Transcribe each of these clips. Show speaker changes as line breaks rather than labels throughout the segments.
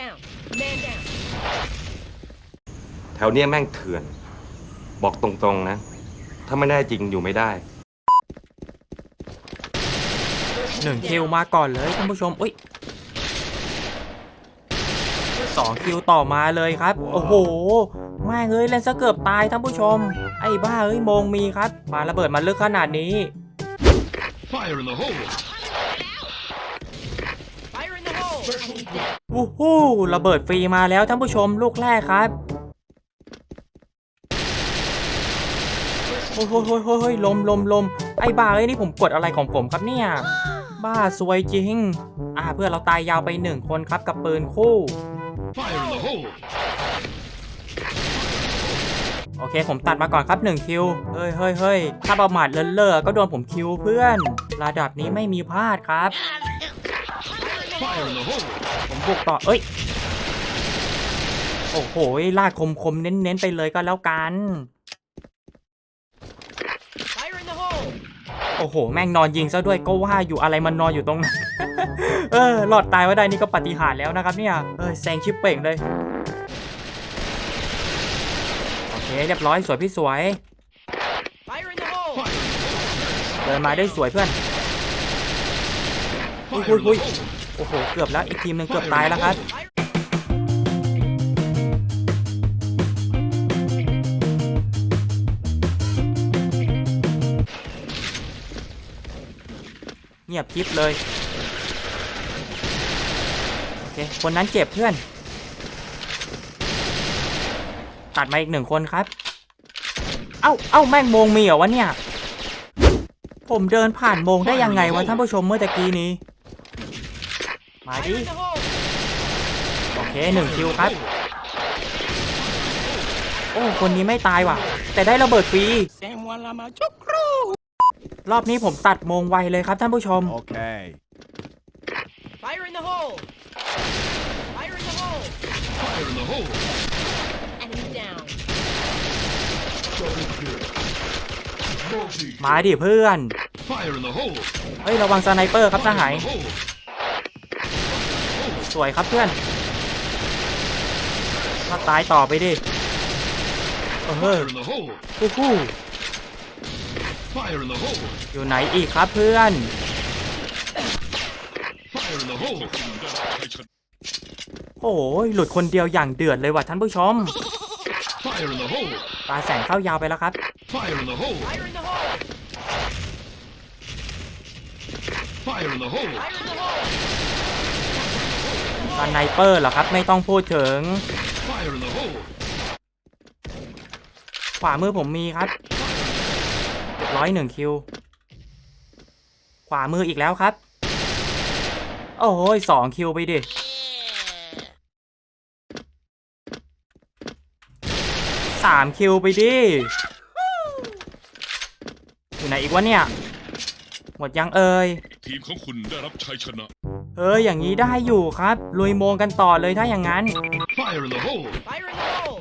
down. Man down.
แถวเนี้ยแม่งเถื่อน บอกตรงๆนะ ถ้าไม่ได้จริงอยู่ไม่ได้
หนึ่งคิวมาก่อนเลยท่านผู้ชมอุ้ยสองคิวต่อมาเลยครับ โอ้โห แม่งเอ้ยเล่นซะเกือบตายท่านผู้ชม ไอ้บ้าเอ้ยโมงมีครับปาระเบิดมาลึกขนาดนี้
Fire in the hole!
Fire in the hole. Enemy down.
วู้ฮู้ระเบิดฟรีมาแล้วท่านผู้ชมลูกแรกครับโอ้ยโอ้ยโอ้ยโอ้ยโอ้ยลมลมลมไอ้บ้าเอ้ยนี่ผมกดอะไรของผมครับเนี่ย บ้าสวยจริง อ่าเพื่อนเราตายยาวไปหนึ่งคนครับกับปืนคู่โอเค ผมตัดมาก่อนครับ1คิว เฮ้ยเฮ้ยเฮ้ยถ้าประมาทเลินเล่อก็โดนผมคิวเพื่อน ระดับนี้ไม่มีพลาดครับ ผมบุกต่อ เอ้ย โอ้โห ลากคมคมๆ เน้น ๆ ไปเลยก็แล้วกัน
Fire in the hole.
โอ้โห แม่งนอนยิงซะด้วยก็ว่าอยู่อะไรมันนอนอยู่ตรงนั้นเออหลอดตายไว้ได้นี่ก็ปาฏิหารย์แล้วนะครับเนี่ย เอ้ยแซงชิปเป่งเลย โอเค เรียบร้อยสวยพี่สวย
Fire in the hole.
เดินมาได้สวยเพื่อนอุ้ย
Fire
อุ้ย โอ้โห เกือบแล้ว อีกทีมหนึ่งเกือบตายแล้วครับเงียบกริบเลย โอเค คนนั้นเจ็บเพื่อน ตัดมาอีกหนึ่งคนครับ เอ้า เอ้า แม่งโมงมีเหรอวะเนี่ย ผมเดินผ่านโมงได้ยังไงวะท่านผู้ชมเมื่อตะกี้นี้ มาดิ
Fire in the hole.
โอเคหนึ่งคิวครับ โอ้ คนนี้ไม่ตายว่ะ แต่ได้ระเบิดฟรีรอบนี้ผมตัดโมงไวเลยครับท่านผู้ชม
Okay.
Fire in the hole. Fire in the hole.
Fire in the hole!
Enemy down.
มาดิเพื่อน
Fire in the hole!
เฮ้ยระวังสไนเปอร์ครับทหาร
Fire in the hole!
สวยครับเพื่อนมาตายต่อไปดิเออ
Fire in the hole!
คู่อยู่ไหนอีกครับเพื่อน โอ้ยหลุดคนเดียวอย่างเดือดเลยว่ะท่านผู้ชม
Fire in the hole!
ตาแสงเข้ายาวไปแล้วครับ สไนเปอร์เหรอครับ ไม่ต้องพูดถึง ขวามือผมมีครับเรียบร้อยหนึ่งคิว ขวามืออีกแล้วครับ โอ้ยสองคิวไปดิสามคิวไปดิ อยู่ไหนอีกวะเนี่ย หมดยังเอ่ย
ทีมของคุณได้รับชัยชนะ
เอออย่างนี้ได้อยู่ครับ ลุยโมงกันต่อเลยถ้าอย่างนั้น
Fire in the hole!
Fire in the hole.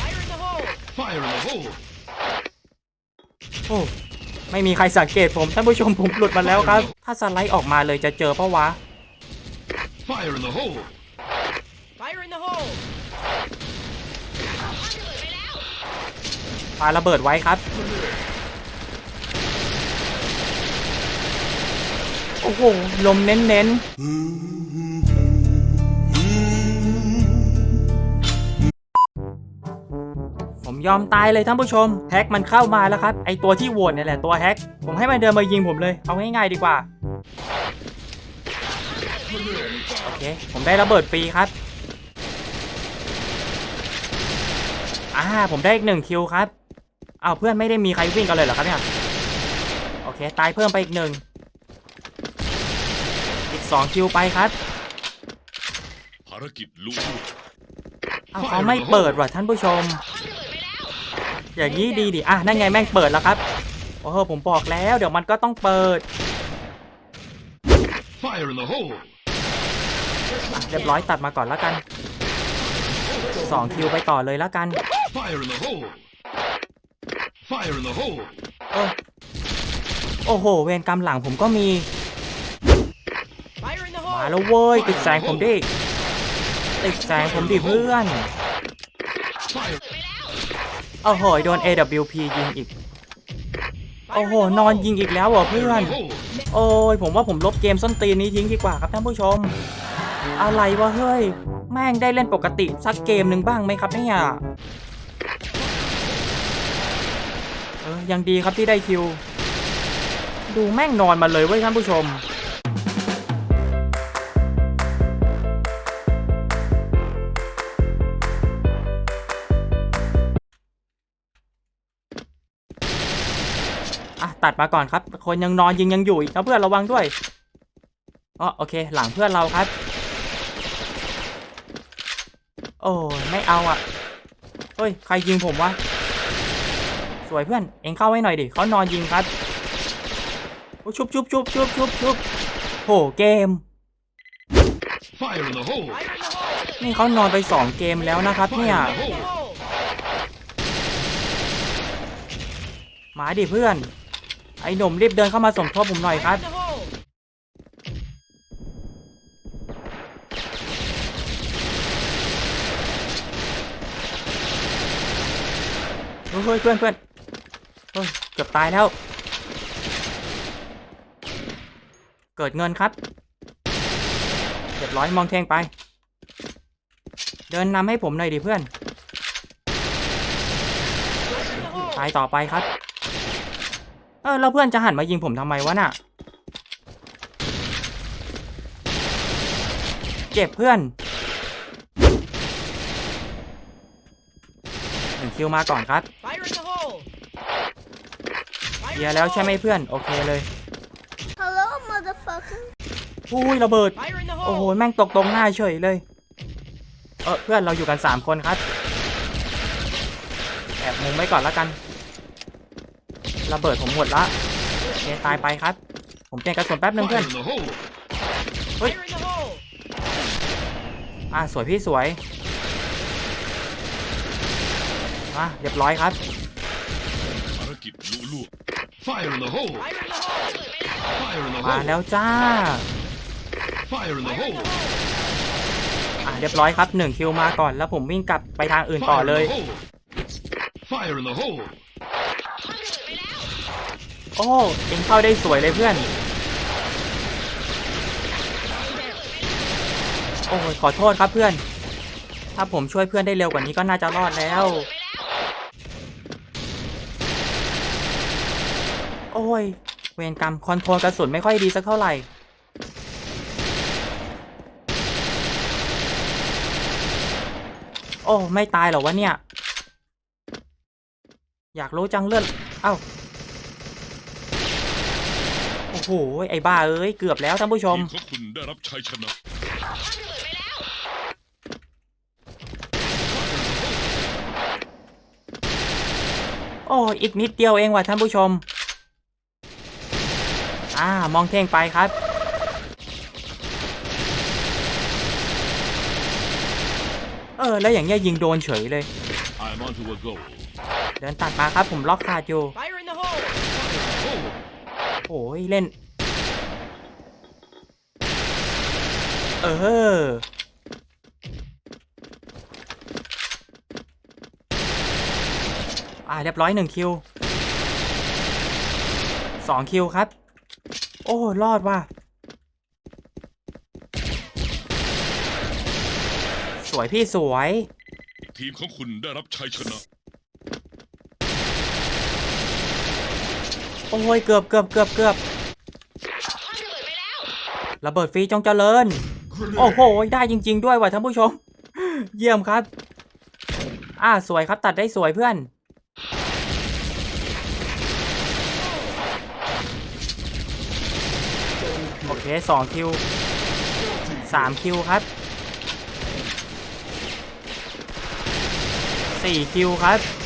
Fire in the hole.
Fire in the hole!
โอ้ไม่มีใครสังเกตผมท่านผู้ชมผมหลุดมาแล้วครับ ถ้าสไลด์ออกมาเลยจะเจอปะวะ
Fire in the hole!
Fire in the hole.
ปาระเบิดไว้ครับ โอ้โห ลมเน้นๆผมยอมตายเลยท่านผู้ชม แฮกมันเข้ามาแล้วครับ ไอตัวที่โหวตเนี่ยแหละตัวแฮก ผมให้มันเดินมายิงผมเลย เอาง่ายๆดีกว่า โอเค ผมได้ระเบิดฟรีครับอ่าผมได้อีกหนึ่งคิวครับ เอาเพื่อนไม่ได้มีใครวิ่งกันเลยเหรอครับเนี่ย โอเค ตายเพิ่มไปอีกหนึ่ง อีกสองคิวไปครับ
ภารกิจลุก
อ้าวเขาไม่เปิดว่ะท่านผู้ชม อย่างนี้ดีดิอะนั่นไงแม่งเปิดแล้วครับโอ้โหผมบอกแล้วเดี๋ยวมันก็ต้องเปิด
Fire in the hole!
อะเรียบร้อยตัดมาก่อนแล้วกันสองคิวไปต่อเลยแล้วกัน
Fire in the hole! Fire in the hole!
เออโอ้โห เวรกรรมหลังผมก็มี
Fire in the
มาแล้วเว้ยติดแสงผมดิติดแสงผมดิเพื่อน
Fire.
โอ้โหโดน AWP ยิงอีกโอ้โห นอนยิงอีกแล้วเหรอเพื่อน โอ้ย ผมว่าผมลบเกมส้นตีนนี้ทิ้งดีกว่าครับท่านผู้ชม อะไรวะเฮ้ย แม่งได้เล่นปกติสักเกมหนึ่งบ้างไหมครับเนี่ยเออยังดีครับที่ได้คิว ดูแม่งนอนมาเลยเว้ยท่านผู้ชม ตัดมาก่อนครับ คนยังนอนยิงยังอยู่อีกนะเพื่อนระวังด้วยอ๋อโอเค หลังเพื่อนเราครับ โอ้ไม่เอาอะเฮ้ยใครยิงผมวะสวยเพื่อนเอ็งเข้าไว้หน่อยดิเขานอนยิงครับโอ้ชุบชุบชุบชุบชุบชุบโหเกม นี่เขานอนไปสองเกมแล้วนะครับเนี่ยมาดิเพื่อน ไอ้หนุ่มรีบเดินเข้ามาสมทบผมหน่อยครับ เฮ้ยเพื่อนเพื่อนเฮ้ยเกือบตายแล้ว เกิดเงินครับเรียบร้อยมองเทงไป เดินนำให้ผมหน่อยดิเพื่อนตายต่อไปครับ เออแล้วเพื่อนจะหันมายิงผมทำไมวะน่ะ เจ็บเพื่อนหนึ่งคิวมาก่อนครับ
Fire in the hole!
เคลียร์แล้วใช่ไหมเพื่อน โอเคเลย
Hello, motherfucker.
อุ้ยระเบิด
Fire in the
โอ้โห
hole!
แม่งตกตรงหน้าเฉยเลย เออเพื่อนเราอยู่กันสามคนครับ แอบมุมไว้ก่อนแล้วกัน ระเบิดผมหมดละโอเคตายไปครับ ผมเปลี่ยนกระสุนแป๊บนึงเพื่อ
Fire
น
in the hole.
Fire in the hole!
อะสวยพี่สวยอะเรียบร้อยครับ
ภารกิจลุล่วง
Fire in the hole.
Fire in the hole!
Fire in the
มา
hole.
แล้วจ้า
Fire in the
Fire in
hole.
the hole!
อะเรียบร้อยครับหนึ่งคิวมาก่อนแล้วผมวิ่งกลับไปทางอื่นต่อ
Fire in
เลย
the hole. Fire in the hole.
โอ้เองเข้าได้สวยเลยเพื่อน โอ้ยขอโทษครับเพื่อน ถ้าผมช่วยเพื่อนได้เร็วกว่านี้ก็น่าจะรอดแล้ว โอ้ย เวรกรรมคอนโทรลกระสุนไม่ค่อยดีสักเท่าไหร่โอ้ ไม่ตายหรอวะเนี่ย อยากรู้จังเลือด เอ้า โหไอ้บ้าเอ้ยเกือบแล้วท่านผู้ชม
ทีมของคุณได้รับชัยชนะ
โอ้อีกนิดเดียวเองว่ะท่านผู้ชม อ่ามองเท่งไปครับ เออ แล้วอย่างเงี้ยยิงโดนเฉยเลย
I'm onto a goal.
เดินตัดมาครับผมล็อกขาดอยู่
Fire in the hole!
Hole.
โอ้ยเล่น เออ อ่าเรียบร้อยหนึ่งคิวสองคิวครับ โอ้ รอดว่ะ สวยพี่สวย
ทีมของคุณได้รับชัยชนะ
โอ้ยเกือบเกือบเกือบเกือบระเบิดฟรีจงเจริญ โอ้โห ได้จริง ๆ ด้วยว่ะท่านผู้ชม เยี่ยมครับ อ่าสวยครับตัดได้สวยเพื่อน โอเคสองคิวสามคิวครับสี่คิวครับ
ที